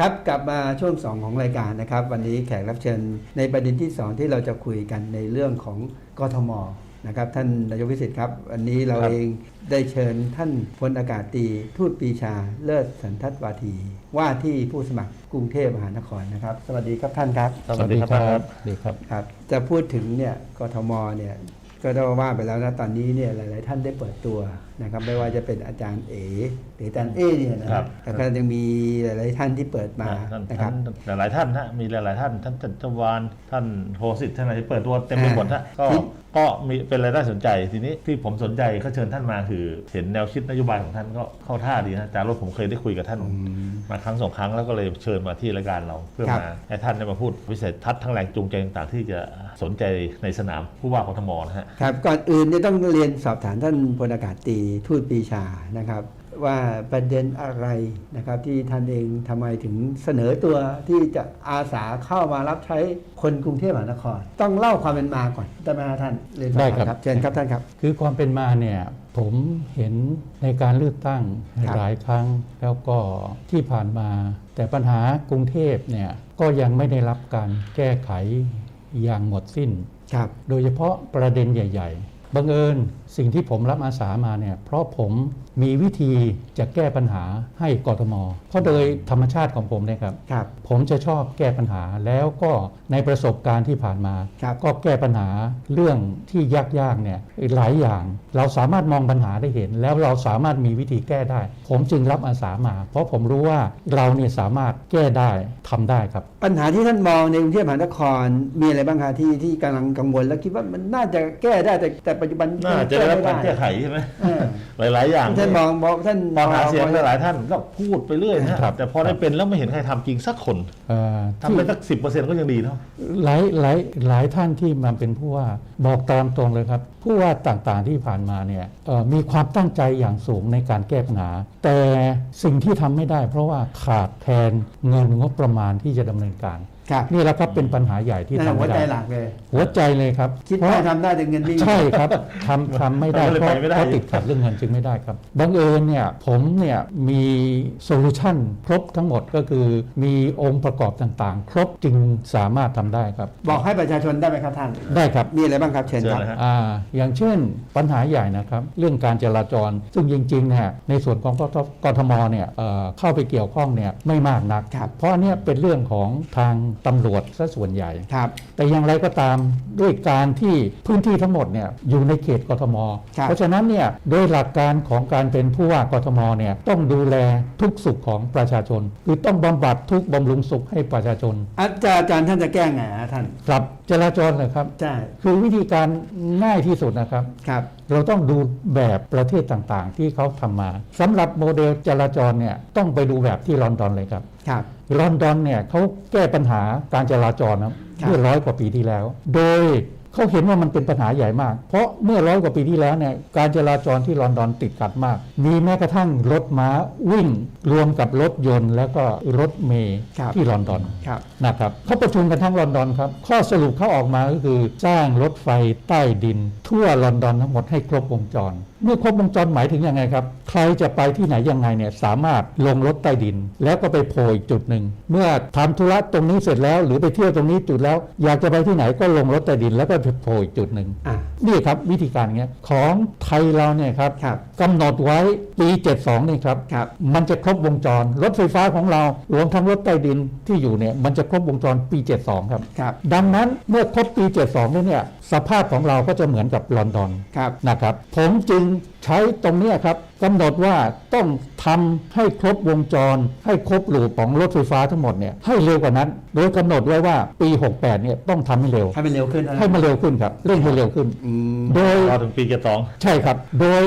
ครับกลับมาช่วง 2 ของรายการนะครับ วันนี้แขกรับเชิญในประเด็นที่ 2 ที่เราจะคุยกันในเรื่องของกทมนะครับท่านนายกวิสิทธิ์ครับวันนี้เราครับเองได้เชิญท่านพลอากาศตรีทูตปรีชาเลิศสันทัตวาที ว่าที่ผู้สมัครกรุงเทพมหานครนะครับ สวัสดีครับท่านครับ สวัสดีครับสวัสดีครับครับ จะพูดถึงเนี่ยกทมเนี่ยก็ต้องว่าไปแล้วนะตอนนี้เนี่ยหลาย ๆ ท่านได้เปิดตัว นะครับไม่ว่าจะเป็นอาจารย์เอหรืออาจารย์เอเนี่ยนะครับแล้วก็ยังมีหลายๆท่านที่เปิดมาท่านนะครับ ท่านหลายๆท่านนะมีหลายๆท่าน ท่านจัตวานท่านโฮสิทธิ์ท่านอะไรที่เปิดตัวเต็มไปหมดนะก็ที่ก็มีเป็นอะไรน่าสนใจทีนี้ที่ผมสนใจเขาเชิญท่านมาคือ เห็นแนวคิดนโยบายของท่านก็เข้าท่าดีนะอาจารย์รถผมเคยได้คุยกับท่านมาครั้งสองครั้งแล้วก็เลยเชิญมาที่รายการเราเพื่อครับมาให้ท่านได้มาพูดวิสัยทัศน์ทั้งแรงจูงใจต่างๆ ที่จะสนใจในสนามผู้ว่ากทมนะฮะ ครับก่อนอื่นเนี่ยต้องเรียนสอบถามท่านพลอากาศตรีทูตปรีชานะครับว่าประเด็นอะไรนะครับที่ท่านเองทำไมถึงเสนอตัวที่จะอาสาเข้ามารับใช้คนกรุงเทพมหานคร ต้องเล่าความเป็นมาก่อนได้ไหมครับท่านเรียนสอบได้ถามครับเชิญครับท่านครับ คือความเป็นมาเนี่ยผมเห็นในการเลือกตั้งครับหลายครั้งแล้วก็ที่ผ่านมา แต่ปัญหากรุงเทพเนี่ยก็ยังไม่ได้รับการแก้ไขอย่างหมดสิ้นครับโดยเฉพาะประเด็นใหญ่ ๆบังเอิญ สิ่งที่ผมรับอาสามาเนี่ยเพราะผมมีวิธีจะแก้ปัญหาให้กทม เพราะโดยธรรมชาติของผมเนี่ยครับ ครับ ผมจะชอบแก้ปัญหาแล้วก็ในประสบการณ์ที่ผ่านมา ครับก็แก้ปัญหาเรื่องที่ยากๆเนี่ยหลายอย่าง เราสามารถมองปัญหาได้เห็น แล้วเราสามารถมีวิธีแก้ได้ ผมจึงรับอาสามา เพราะผมรู้ว่าเราเนี่ยสามารถแก้ได้ทำได้ครับ ปัญหาที่ท่านมองในกรุงเทพมหานครมีอะไรบ้างคะที่ที่กำลังกังวล และคิดว่ามันน่าจะแก้ได้แต่แต่ปัจจุบันน่าจะได้รับการม่แก้ไขใช่ไหมหลาย ๆ อย่างท่านมองบอกท่านมองหาเสียงหลายๆท่านก็พูดไปเรื่อยนะครับ แต่พอได้เป็นแล้วไม่เห็นใครทำจริงสักคนเอ่อทำไปสักสิบเปอร์เซ็นต์ก็ยังดีเนาะหลายหลายหลายท่านที่มาเป็นผู้ว่าบอกตามตรงเลยครับผู้ว่าต่างๆที่ผ่านมาเนี่ยมีความตั้งใจอย่างสูงในการแก้ปัญหา แต่สิ่งที่ทำไม่ได้ เพราะว่าขาดแคลนเงินงบประมาณที่จะดำเนินการ ครับนี่แหละครับเป็นปัญหาใหญ่ที่นั่นทำหัวไม่ใจได้หลักเลย หัวใจเลยครับคิดเพได้ราะ ทำได้แต่เงินไม่มี ใช่ครับทำทำไม่ได้มันก็เลยเพราะไปไม่ได้ เพราะติดขัดเรื่องเงินจึงไม่ได้ครับบังเอิญเนี่ยผมเนี่ยมีโซลูชันครบทั้งหมดก็คือมีองค์ประกอบต่างๆ ครบจึงสามารถทำได้ครับ บอกให้ประชาชนได้ไหมครับท่าน ได้ครับ มีอะไรบ้างครับเชิญเชิญครับเลยฮะ อ่าอย่างเช่นปัญหาใหญ่นะครับเรื่องการจราจร ซึ่งจริงๆเนี่ยในส่วนของกทกทมเนี่ยเอ่อเข้าไปเกี่ยวข้องเนี่ยไม่มากนัก ครับ เพราะอันเนี้ยเป็นเรื่องของทางตำรวจซะส่วนใหญ่ ครับ แต่อย่างไรก็ตามด้วยการที่พื้นที่ทั้งหมดเนี่ยอยู่ในเขตกทม ครับ เพราะฉะนั้นเนี่ยโดยหลักการของการเป็นผู้ว่ากทมเนี่ยต้องดูแลทุกสุขของประชาชน คือต้องบำบัดทุกบำรุงสุขให้ประชาชนอาจารย์อาจารย์ท่านจะแก้ไงฮะท่านครับจราจรเลยครับ ใช่ คือวิธีการง่ายที่สุดนะครับ ครับ เราต้องดูแบบประเทศต่างๆ ที่เขาทำมาสำหรับโมเดลจราจรเนี่ยต้องไปดูแบบที่ลอนดอนเลยครับ ครับ ลอนดอนเนี่ยเขาแก้ปัญหาการจราจรนะครับเมื่อร้อยกว่าปีที่แล้ว โดย เขาเห็นว่ามันเป็นปัญหาใหญ่มาก เพราะเมื่อร้อยกว่าปีที่แล้วเนี่ยการจราจรที่ลอนดอนติดขัดมาก มีแม้กระทั่งรถม้าวิ่ง รวมกับรถยนต์ แล้วก็รถเมล์ครับที่ลอนดอนครับนะครับเขาประชุมกันทั้งลอนดอนครับ ข้อสรุปเขาออกมาก็คือสร้างรถไฟใต้ดิน ทั่วลอนดอนทั้งหมดให้ครบวงจร เมื่อครบวงจรหมายถึงยังไงครับ ใครจะไปที่ไหนยังไงเนี่ยสามารถลงรถใต้ดิน แล้วก็ไปโผล่อีกจุดหนึ่งเมื่อทำธุระตรงนี้เสร็จแล้ว หรือไปเที่ยวตรงนี้จุดแล้ว อยากจะไปที่ไหนก็ลงรถใต้ดินแล้วก็ไปโผล่อีกจุดหนึ่งอะนี่ครับวิธีการเงี้ยของไทยเราเนี่ยครับครับกำหนดไว้ปี 72 นี่ครับครับมันจะครบวงจร รถไฟฟ้าของเรารวมทั้งรถใต้ดินที่อยู่เนี่ยมันจะครบวงจรปี 72 ครับครับดังนั้นเมื่อครบปี 72 แล้วเนี่ยสภาพของเราก็จะเหมือนกับลอนดอนครับนะครับผมจึงใช้ตรงเนี้ยครับกำหนดว่าต้องทำให้ครบวงจร ให้ครบลูปของรถไฟฟ้าทั้งหมดเนี่ยให้เร็วกว่านั้น โดยกำหนดไว้ว่าปี 68เนี่ยต้องทำให้เร็ว ให้มันเร็วขึ้นนะให้มันเร็วขึ้นครับเร่งให้เร็วขึ้นอืมโดยรอถึงปีเจ็ดสองใช่ครับ โดย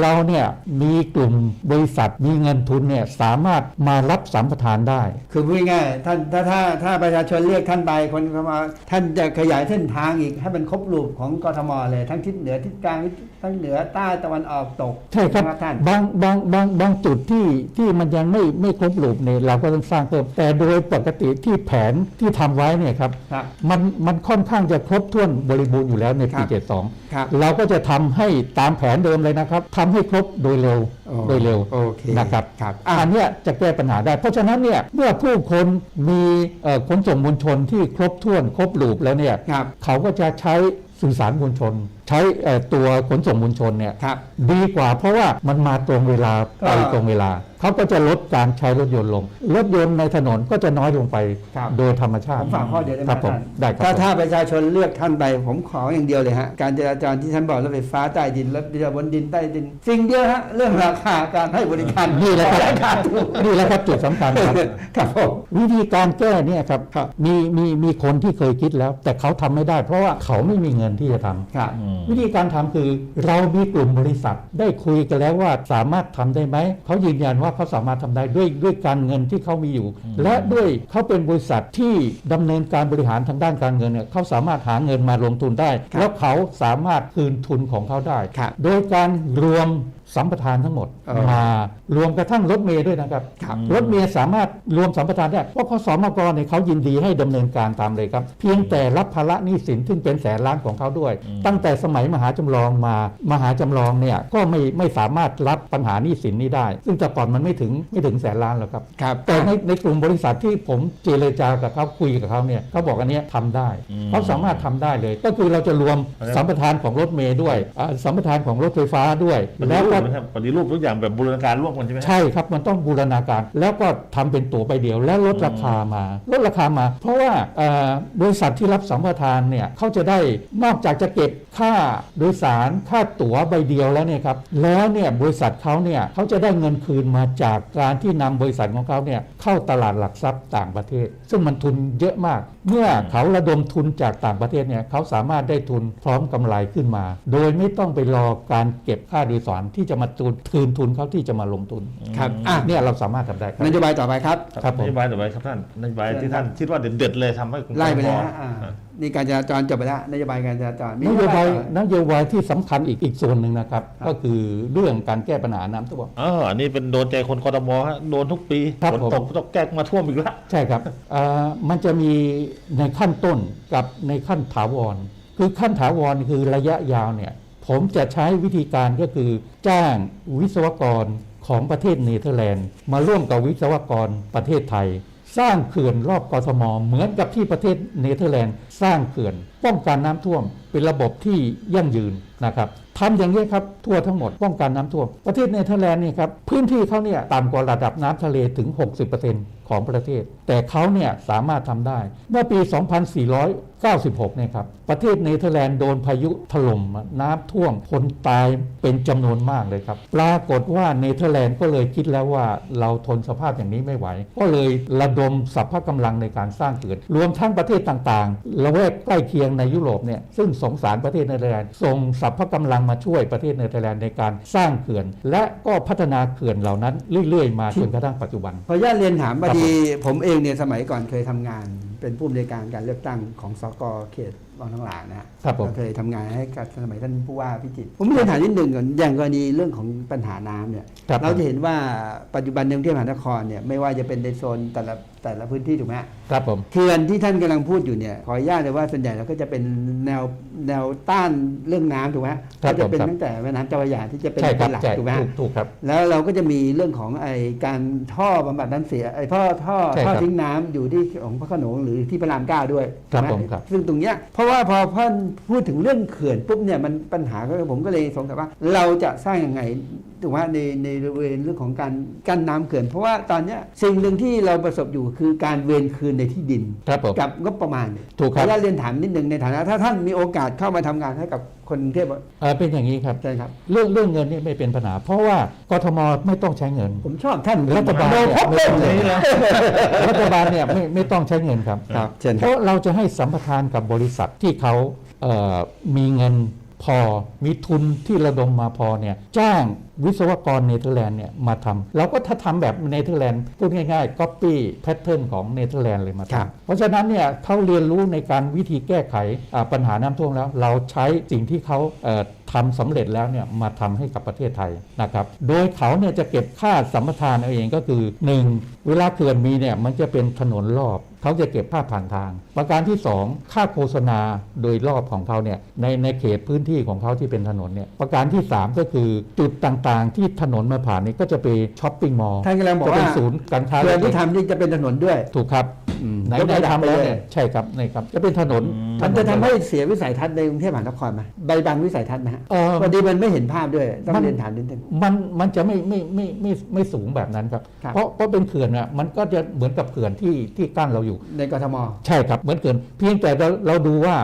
เราเนี่ยมีกลุ่มบริษัทมีเงินทุนเนี่ยสามารถมารับสัมปทานได้ คือพูดง่ายๆท่านถ้าถ้าถ้าประชาชนเรียกท่านไปคนเข้ามาท่านจะขยายเส้นทางอีกให้มันครบรูปของกทมเลยทั้งทิศเหนือทิศกลางทั้งเหนือใต้ตะวันออกตกใช่ครับนะท่านบางบางบางบางจุดที่ที่มันยังไม่ไม่ครบรูปเนี่ยเราก็ต้องสร้างเพิ่มแต่โดยปกติที่แผนที่ทำไว้เนี่ยครับครับมันมันค่อนข้างจะครบถ้วนบริบูรณ์อยู่แล้วในครัปีบ72ครับเราก็จะทำให้ตามแผนเดิมเลยนะครับทำให้ครบโดยเร็วโอ้โดยเร็วโอเคนะครับครับอะอันเนี้ยจะแก้ปัญหาได้ เพราะฉะนั้นเนี่ยเมื่อผู้คนมีเอ่อขนส่งมวลชนที่ครบถ้วนครบลูปแล้วเนี่ยครับเขาก็จะใช้สื่อสารมวลชน ใช้เอ่อตัวขนส่งมวลชนเนี่ยครับดีกว่าเพราะว่ามันมาตรงเวลาไปก็ตรงเวลาเขาก็จะลดการใช้รถยนต์ลง รถยนต์ในถนนก็จะน้อยลงไปครับโดยธรรมชาผติมฝากข้อเดียวได้ไหมครับผมท่านได้ครับถ้าผมถ้าประชาชนเลือกท่านไป ผมขออย่างเดียวเลยฮะการจราจรที่ท่านบอกรถไฟฟ้าใต้ดินรถเรือบนดินใต้ดิน สิ่งเดียวฮะเรื่องราคาการให้บริการนี่แหละครับราคาถูกนี่แหละครับจุดสำคัญครับครับผมวิธีการแก้เนี่ยครับครับมีมีมีคนที่เคยคิดแล้ว แต่เขาทำไม่ได้ เพราะว่าเขาไม่มีเงินที่จะทำครับอืมวิธีการทำคือเรามีกลุ่มบริษัท ได้คุยกันแล้วว่าสามารถทำได้ไหมเขายืนยันว่าเขาสามารถทำได้ด้วยด้วยการเงินที่เขามีอยู่ และด้วยเขาเป็นบริษัทที่ดำเนินการบริหารทางด้านการเงินเนี่ยเขาสามารถหาเงินมาลงทุนได้ครับแล้วเขาสามารถคืนทุนของเขาได้ครับโดยการรวม สัมปทานทั้งหมดเออมารวมกระทั่งรถเมย์ด้วยนะครับครับ รถเมย์สามารถรวมสัมปทานได้ เพราะขสมกเนี่ยเขายินดีให้ดำเนินการตามเลยครับ เพียงแต่รับภาระหนี้สินซึ่งเป็นแสนล้านของเขาด้วย ตั้งแต่สมัยมหาจำลองมามหาจำลองเนี่ยก็ไม่ไม่สามารถรับปัญหาหนี้สินนี้ได้ ซึ่งแต่ก่อนมันไม่ถึงไม่ถึงแสนล้านหรอกครับครับแต่ในในกลุ่มบริษัทที่ผมเจรจากับเขาคุยกับเขาเนี่ยเขาบอกอันเนี้ยทำได้อืมเขาสามารถทำได้เลย ก็คือเราจะรวมสัมปทานของรถเมย์ด้วยอ่าสัมปทานของรถไฟฟ้าด้วยปฏิแล้วรูปก็นะครับปฏิรูปทุกอย่างแบบบูรณาการร่วมกันใช่ไหมใช่ครับมันต้องบูรณาการ แล้วก็ทำเป็นตัวไปเดียว แล้วลดราคามา ลดราคามา เพราะว่าเอ่อบริษัทที่รับสัมปทานเนี่ยเขาจะได้นอกจากจะเก็บค่าโดยสารค่าตั๋วใบเดียวแล้วเนี่ยครับแล้วเนี่ยบริษัทเขาเนี่ยเขาจะได้เงินคืนมาจากการที่นำบริษัทของเขาเนี่ยเข้าตลาดหลักทรัพย์ต่างประเทศ ซึ่งมันทุนเยอะมาก เมื่อเขาระดมทุนจากต่างประเทศเนี่ยเขาสามารถได้ทุนพร้อมกำไรขึ้นมา โดยไม่ต้องไปรอการเก็บค่าโดยสารที่จะมาทุนคืนทุนเขาที่จะมาลงทุนครับอะเนี่ยเราสามารถทำได้ครับนโยบายต่อไปครับครับผมนโยบายต่อไปครับท่านนโยบายที่ท่านคิดว่าเด็ดๆเลยทำให้กรุงเทพไล่ไปเลยพอฮะอ่านี่การจราจรจบไปแล้วนโยบายการจราจรมีนโยบายต่อนโยบายที่สำคัญอีกอีกส่วนหนึ่งนะครับครับ ก็คือเรื่องการแก้ปัญหาน้ำท่วมเอออันนี้เป็นโดนใจคนกทมฮะโดนทุกปีครับฝนผมตกตกแก้มาท่วมอีกแล้วใช่ครับอ่ามันจะมีในขั้นต้นกับในขั้นถาวร คือขั้นถาวรคือระยะยาวเนี่ยผมจะใช้วิธีการก็คือ จ้างวิศวกรของประเทศเนเธอร์แลนด์มาร่วมกับวิศวกรประเทศไทย สร้างเขื่อนรอบกทมเหมือนกับที่ประเทศเนเธอร์แลนด์สร้างเขื่อน ป้องกันน้ำท่วมเป็นระบบที่ยั่งยืนนะครับ ทำอย่างนี้ครับทั่วทั้งหมดป้องกันน้ำท่วม ประเทศเนเธอร์แลนด์เนี่ยครับพื้นที่เขาเนี่ยต่ำกว่าระดับน้ำทะเลถึง 60%ของประเทศ แต่เขาเนี่ยสามารถทำได้ เมื่อปี 2496เนี่ยครับประเทศเนเธอร์แลนด์โดนพายุถล่มน้ำท่วมคนตายเป็นจำนวนมากเลยครับปรากฏว่าเนเธอร์แลนด์ก็เลยคิดแล้วว่าเราทนสภาพอย่างนี้ไม่ไหว ก็เลยระดมสรรพกำลังในการสร้างเขื่อนรวมทั้งประเทศต่างๆละแวกใกล้เคียงในยุโรปเนี่ยซึ่งสงสารประเทศเนเธอร์แลนด์ส่งสรรพกำลังมาช่วยประเทศเนเธอร์แลนด์ในการสร้างเขื่อน และก็พัฒนาเขื่อนเหล่านั้นเรื่อยๆ มาจนกระทั่งปัจจุบันขออนุญาตเรียนถามพครัอบผมดีผมเองเนี่ยสมัยก่อนเคยทำงาน เป็นผู้อำนวยการการเลือกตั้งของสกเขตบางทั้งหลางนะฮะครับผม ก็เคยทำงานให้กับสมัยท่านผู้ว่าพิจิตรผมเรียนถามนิดหนึ่งก่อนอย่างกรณีเรื่องของปัญหาน้ำเนี่ยครับ เราจะเห็นว่าปัจจุบันในกรุงเทพมหานครเนี่ยไม่ว่าจะเป็นในโซนแต่ละแต่ละพื้นที่ถูกไหมฮะ ครับผม เขื่อนที่ท่านกำลังพูดอยู่เนี่ยขออนุญาตเลยว่าส่วนใหญ่เราก็จะเป็นแนวแนวต้านเรื่องน้ำถูกไหมครับก็จะเป็นผมครับ ตั้งแต่แม่น้ำเจ้าพระยาที่จะเป็นใช่ครัเป็บนหลักใช่ถูกไหมถูฮะกถูกครับ แล้วเราก็จะมีเรื่องของไอการท่อบำบัดน้ำเสียไอท่อท่อใช่ท่อครับทิ้งน้ำอยู่ที่ของพระโขนงหรือที่พระรามเก้าด้วยครับถูกไหผมครับซึ่งตรงเนี้ยเพราะว่าพอพ่อพูดถึงเรื่องเขื่อนปุ๊บเนี่ยมันปัญหาก็ผมก็เลยสงสัยว่า เราจะสร้างยังไงถูกไหมในในบริเวณเรื่องของการกั้นน้ำเขื่อนเพราะว่าตอนเนี้ยสิ่งหนึ่งที่เราประสบอยู่คือการเวรคืนในที่ดินครับผมกับงบประมาณเนี่ยถูกครับขออนุญาตเรียนถามนิดนึงในฐานะ ถ้าท่านมีโอกาสเข้ามาทำงานให้กับคนกรุงเทพเอ่อเป็นอย่างนี้ครับใช่ครับ เรื่องเรื่องเงินนี่ไม่เป็นปัญหา เพราะว่ากทมไม่ต้องใช้เงิน ผมชอบท่านรัฐบาลโดเนี่ยพบไม่เล่ต้นองเลใช้ยเงินรัฐบาลเนี่ยไม่ไม่ต้องใช้เงินครับครับเชิญเพครับราะเราจะให้สัมปทานกับบริษัทที่เขาเอ่อมีเงิน พอมีทุนที่ระดมมาพอเนี่ยจ้างวิศวกรเนเธอร์แลนด์เนี่ยมาทำเราก็ถ้าทำแบบเนเธอร์แลนด์พูดง่ายๆ copy pattern ของเนเธอร์แลนด์เลยมาทำเพราะฉะนั้นเนี่ยเขาเรียนรู้ในการวิธีแก้ไขปัญหาน้ำท่วมแล้ว เราใช้สิ่งที่เขาเอ่อทำสำเร็จแล้วเนี่ยมาทำให้กับประเทศไทยนะครับ โดยเขาเนี่ยจะเก็บค่าสัมปทานเอาเองก็คือ 1. เวลาเขื่อนมีเนี่ยมันจะเป็นถนนรอบเขาจะเก็บค่าผ่านทาง ประการที่ 2 ค่าโฆษณาโดยรอบของเขาเนี่ยในในเขตพื้นที่ของเขาที่เป็นถนนเนี่ยประการที่ 3 ก็คือจุดต่างๆ ที่ถนนมาผ่านนี่ก็จะไปช้อปปิ้งมอลล์ท่านกำลังบอกจะเป็นว่าศูนย์การค้าเขื่อนที่เล็กๆทำนี่จะเป็นถนนด้วยถูกครับอืม ไหนยกไหนระดับทำไปแล้วเลยเนี่ยใช่ครับนี่ครับจะเป็นถนนมันจะถทำนให้เสียวิสัยทัศน์ในกรุงเทพมหานครไหมใบบังวิสัยทัศน์ไหมฮะเอ่อ พอดีมันไม่เห็นภาพด้วย ต้องมันเรียนถามนิดนึง มันมันจะไม่ไม่ไม่ไม่ไม่สูงแบบนั้นครับ ครับ เพราะเพราะเป็นเขื่อนอะมันก็จะเหมือนกับเขื่อนที่ที่กั้นเราอยู่ ในกทม ใช่ครับเหมือนเขื่อนเพียงแต่เราเราดูว่า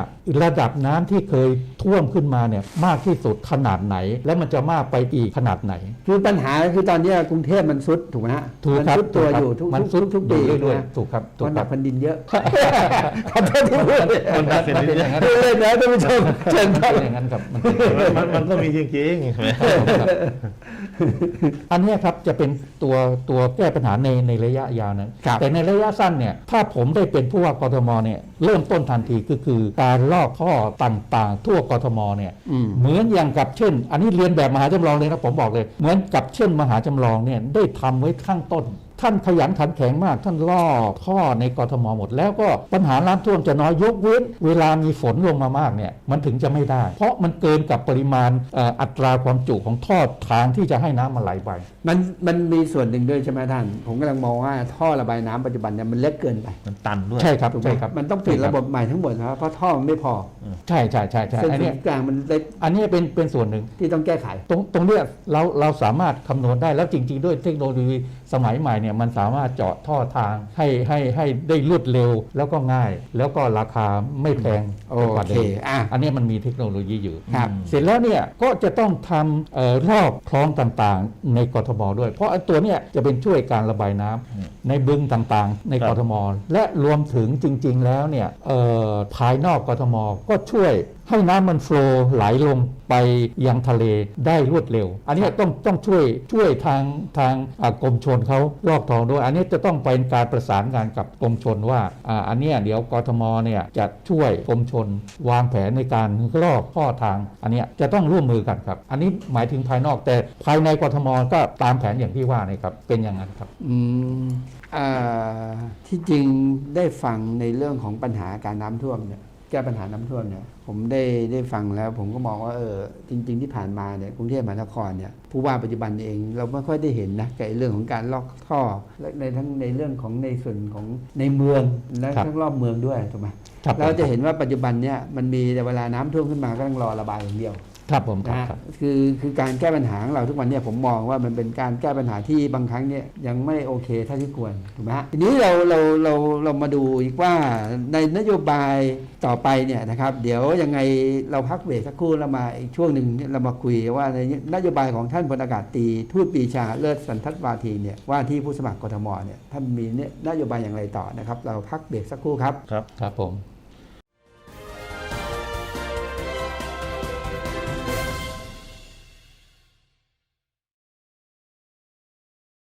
ระดับน้ำที่เคยท่วมขึ้นมาเนี่ยมากที่สุดขนาดไหน แล้วมันจะมากไปอีกขนาดไหน คือปัญหาคือตอนเนี้ยกรุงเทพมันซุดถูกไหมฮะถูกมันครับซุดตัวถูกครับอยู่ทุกมันทุกซุดทุกปีอยู่เรื่อยนะๆถูกครับถูมักนคหนัรักบแผ่นดินเยอะขอโทษที่พูดมันหนักแผ่นดินมันเป็นอย่างนั้นเล่นนะท่านผู้ชมเชิญครับเป็นอย่างนั้นครับมันเป็นองมันก็มีจริงๆใช่ไหมอันนี้ครับจะเป็นตัวตัวแก้ปัญหาในในระยะยาวนะแต่ในระยะสั้นเนี่ยถ้าผมได้เป็นผู้ว่ากทมเนี่ยเริ่มต้นทันทีก็คือการลอกท่อต่างๆ ทั่วกทมเนี่ยเหมือนอย่างกับเช่น อันนี้เรียนแบบมหาจำลองเลยนะผมบอกเลย เหมือนกับเช่นมหาจำลองเนี่ยได้ทำไว้ข้างต้น ท่านขยันขันแข็งมาก ท่านลอกท่อในกทมหมด แล้วก็ปัญหาน้ำท่วมจะน้อยยกเว้น เวลามีฝนลงมามากเนี่ยมันถึงจะไม่ได้ เพราะมันเกินกับปริมาณเอ่ออัตราความจุของท่อทางที่จะให้น้ำมาไหลไปมันมันมีส่วนหนึ่งด้วยใช่ไหมท่าน ผมกำลังมองว่าท่อระบายน้ำปัจจุบันเนี่ยมันเล็กเกินไปมันตันด้วยใช่ครับถูกไหมใช่ครับมันต้องเปลี่ยนระบบใหม่ทั้งหมดนะครับเพราะท่อมันไม่พอใช่ใช่ใช่ใช่เส้นอันศูเนี้นยย์กลางมันเล็กอันเนี้ยเป็นเป็นส่วนหนึ่งที่ต้องแก้ไข ตรงตรงเนี้ยเราเราสามารถคำนวณได้แล้วจริง ๆ ด้วยเทคโนโลยี สมัยใหม่เนี่ยมันสามารถเจาะท่อทางให้ให้ให้ได้รวดเร็วแล้วก็ง่าย แล้วก็ราคาไม่แพงโอไปกว่าเคเดิมอะอันเนี้ยมันมีเทคโนโลยีอยู่ครับเสร็จแล้วเนี่ยก็จะต้องทำเอ่อรอบคลองต่างๆ ในกทมด้วย เพราะไอ้ตัวเนี้ยจะเป็นช่วยการระบายน้ำในบึงต่างๆ ในครักบทม และรวมถึงจริง ๆ แล้วเนี่ยเอ่อภายนอกกทมก็ช่วยให้น้ำมันโฟลว์ไหลลงไปยังทะเลได้รวดเร็ว อันเนี้ยต้องต้องช่วยช่วยทางทางอ่ากรมชนเขาลอกทองด้วย อันนี้จะต้องเป็นการประสานงานกับกรมชนว่าอ่าอันเนี้ยเดี๋ยวกทมเนี่ยจะช่วยกรมชน วางแผนในการลอกข้อทาง อันเนี้ยจะต้องร่วมมือกันครับ อันนี้หมายถึงภายนอกแต่ภายในกทมก็ตามแผนอย่างที่ว่านี่ครับเป็นอย่างนั้นครับ อืมอ่าที่จริงได้ฟังในเรื่องของปัญหาการน้ำท่วมเนี่ย แก้ปัญหาน้ำท่วมเนี่ยผมได้ได้ฟังแล้ว ผมก็มองว่าเออจริง ๆ ที่ผ่านมาเนี่ยกรุงเทพมหานครเนี่ยผู้ว่าปัจจุบันเองเราไม่ค่อยได้เห็นนะกับไอ้เรื่องของการลอกท่อและในทั้งในเรื่องของในส่วนของในเมืองและครับทั้งรอบเมืองด้วยถูกไหมครับเราจะเห็นว่าปัจจุบันเนี่ยมันมีแต่เวลาน้ำท่วมขึ้นมาก็ต้องรอระบายอย่างเดียว ครับผมคนะรับฮะครับ คือคือการแก้ปัญหาของเราทุกวันเนี่ยผมมองว่ามันเป็นการแก้ปัญหาที่บางครั้งเนี่ยยังไม่โอเคเท่าที่ควรถูกไหมฮะทีนี้เราเราเราเรามาดูอีกว่าในนโยบายต่อไปเนี่ยนะครับเดี๋ยวยังไงเราพักเบรกสักครู่เรามาอีกช่วงหนึ่งเรามาคุยว่าในนโยบายของท่านพลอากาศตรีทูตปรีชาเลิศสันทัดวาทีเนี่ยว่าที่ผู้สมัครกทมเนี่ยท่านมีเนี่ยนโยบายอย่างไรต่อนะครับ เราพักเบรกสักครู่ครับครับครับผม